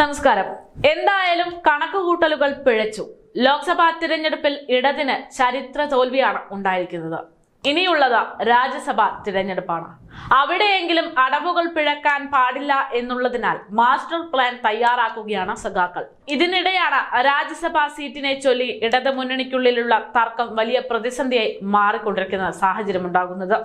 നമസ്കാരം. എന്തായാലും കണക്കുകൂട്ടലുകൾ പിഴച്ചു. ലോക്സഭാ തിരഞ്ഞെടുപ്പിൽ ഇടതിന് ചരിത്ര തോൽവിയാണ് ഉണ്ടായിരിക്കുന്നത്. ഇനിയുള്ളത് രാജ്യസഭാ തിരഞ്ഞെടുപ്പാണ്. അവിടെയെങ്കിലും അടവുകൾ പിഴക്കാൻ പാടില്ല എന്നുള്ളതിനാൽ മാസ്റ്റർ പ്ലാൻ തയ്യാറാക്കുകയാണ് സഖാക്കൾ. ഇതിനിടെയാണ് രാജ്യസഭാ സീറ്റിനെ ചൊല്ലി ഇടത് മുന്നണിക്കുള്ളിലുള്ള തർക്കം വലിയ പ്രതിസന്ധിയായി മാറിക്കൊണ്ടിരിക്കുന്ന സാഹചര്യം ഉണ്ടാകുന്നത്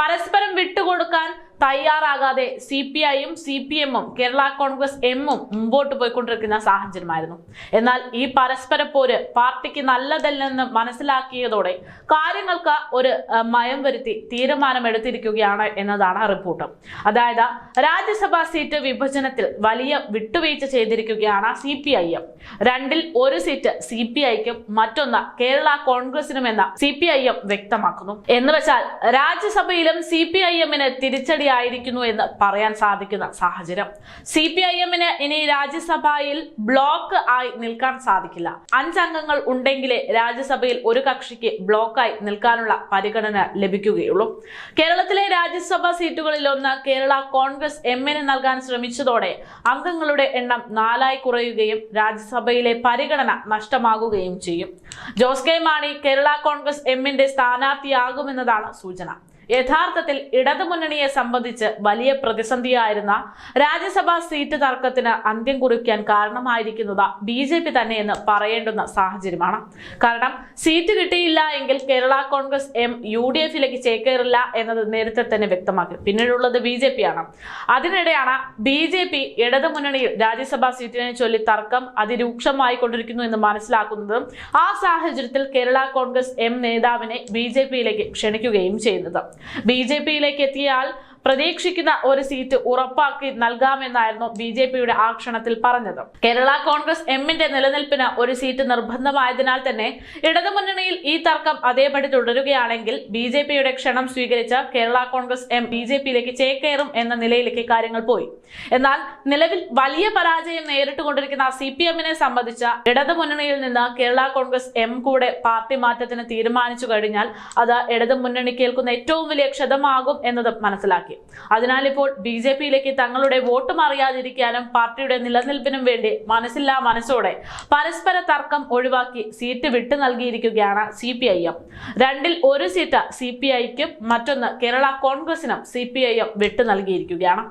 പരസ്പരം വിട്ടുകൊടുക്കാൻ തയ്യാറാകാതെ സി പി ഐയും സി പി എമ്മും കേരള കോൺഗ്രസ് എമ്മും മുമ്പോട്ട് പോയിക്കൊണ്ടിരിക്കുന്ന സാഹചര്യമായിരുന്നു. എന്നാൽ ഈ പരസ്പര പോര് പാർട്ടിക്ക് നല്ലതല്ലെന്ന് മനസ്സിലാക്കിയതോടെ കാര്യങ്ങൾക്ക് ഒരു മയം വരുത്തി തീരുമാനമെടുത്തിരിക്കുകയാണ് എന്നതാണ് റിപ്പോർട്ട്. അതായത് രാജ്യസഭാ സീറ്റ് വിഭജനത്തിൽ വലിയ വിട്ടുവീഴ്ച ചെയ്തിരിക്കുകയാണ് സി പി ഐ എം. രണ്ടിൽ ഒരു സീറ്റ് സി പി ഐക്കും മറ്റൊന്ന് കേരള കോൺഗ്രസിനും എന്ന സി പി ഐ എം വ്യക്തമാക്കുന്നു. എന്ന് വെച്ചാൽ രാജ്യസഭയിലും സി പി ഐ എമ്മിന് തിരിച്ചടിയായിരിക്കുന്നു എന്ന് പറയാൻ സാധിക്കുന്ന സാഹചര്യം. സി പി ഐ എമ്മിന് ഇനി രാജ്യസഭയിൽ ബ്ലോക്ക് ആയി നിൽക്കാൻ സാധിക്കില്ല. അഞ്ചംഗങ്ങൾ ഉണ്ടെങ്കിലേ രാജ്യസഭയിൽ ഒരു കക്ഷിക്ക് ബ്ലോക്കായി നിൽക്കാനുള്ള പരിഗണന ലഭിക്കുകയുള്ളൂ. കേരളത്തിലെ രാജ്യസഭാ സീറ്റുകളിൽ ഒന്ന് കേരള കോൺഗ്രസ് എമ്മിന് നൽകാൻ ശ്രമിച്ചതോടെ അംഗങ്ങളുടെ എണ്ണം നാലായി കുറയുകയും രാജ്യസഭയിലെ പരിഗണന നഷ്ടമാകുകയും ചെയ്യും. ജോസ് കെ മാണി കേരള കോൺഗ്രസ് എമ്മിന്റെ സ്ഥാനാർത്ഥിയാകുമെന്നതാണ് സൂചന. യഥാർത്ഥത്തിൽ ഇടതുമുന്നണിയെ സംബന്ധിച്ച് വലിയ പ്രതിസന്ധിയായിരുന്ന രാജ്യസഭാ സീറ്റ് തർക്കത്തിന് അന്ത്യം കുറിക്കാൻ കാരണമായിരിക്കുന്നത് ബി ജെ പി തന്നെയെന്ന് പറയേണ്ടുന്ന സാഹചര്യമാണ്. കാരണം സീറ്റ് കിട്ടിയില്ല എങ്കിൽ Kerala Congress M U D എഫിലേക്ക് ചേക്കേറില്ല എന്നത് നേരത്തെ തന്നെ വ്യക്തമാക്കി. പിന്നീടുള്ളത് ബി ജെ പി ആണ്. അതിനിടെയാണ് ബി ജെ പി ഇടതുമുന്നണിയിൽ രാജ്യസഭാ സീറ്റിനെ ചൊല്ലി തർക്കം അതിരൂക്ഷമായി കൊണ്ടിരിക്കുന്നു എന്ന് മനസ്സിലാക്കുന്നതും ആ സാഹചര്യത്തിൽ കേരള കോൺഗ്രസ് എം നേതാവിനെ ബി ജെ പിയിലേക്ക് ക്ഷണിക്കുകയും ചെയ്യുന്നത്. ബി ജെ പിയിലേക്ക് എത്തിയാൽ പ്രതീക്ഷിക്കുന്ന ഒരു സീറ്റ് ഉറപ്പാക്കി നൽകാമെന്നായിരുന്നു ബി ജെ പിയുടെ ആക്ഷണത്തിൽ പറഞ്ഞത്. കേരള കോൺഗ്രസ് എമ്മിന്റെ നിലനിൽപ്പിന് ഒരു സീറ്റ് നിർബന്ധമായതിനാൽ തന്നെ ഇടതുമുന്നണിയിൽ ഈ തർക്കം അതേപടി തുടരുകയാണെങ്കിൽ ബി ജെ പിയുടെ ക്ഷണം സ്വീകരിച്ച Kerala Congress M B J പിയിലേക്ക് ചേക്കേറും എന്ന നിലയിലേക്ക് കാര്യങ്ങൾ പോയി. എന്നാൽ നിലവിൽ വലിയ പരാജയം നേരിട്ടുകൊണ്ടിരിക്കുന്ന സി പി എമ്മിനെ സംബന്ധിച്ച ഇടതുമുന്നണിയിൽ നിന്ന് കേരള കോൺഗ്രസ് എം കൂടെ പാർട്ടി മാറ്റത്തിന് തീരുമാനിച്ചു കഴിഞ്ഞാൽ അത് ഇടതുമുന്നണിക്ക് കേൾക്കുന്ന ഏറ്റവും വലിയ ക്ഷതമാകും എന്നതും മനസ്സിലാക്കി. അതിനാൽ ഇപ്പോൾ ബി ജെ പിയിലേക്ക് തങ്ങളുടെ വോട്ട് മറിയാതിരിക്കാനും പാർട്ടിയുടെ നിലനിൽപ്പിനും വേണ്ടി മനസ്സില്ലാ മനസ്സോടെ പരസ്പര തർക്കം ഒഴിവാക്കി സീറ്റ് വിട്ടു നൽകിയിരിക്കുകയാണ് സി പി ഐ എം. രണ്ടിൽ ഒരു സീറ്റ് സി പി ഐക്കും മറ്റൊന്ന് കേരള കോൺഗ്രസിനും സി പി ഐ എം വിട്ടു നൽകിയിരിക്കുകയാണ്.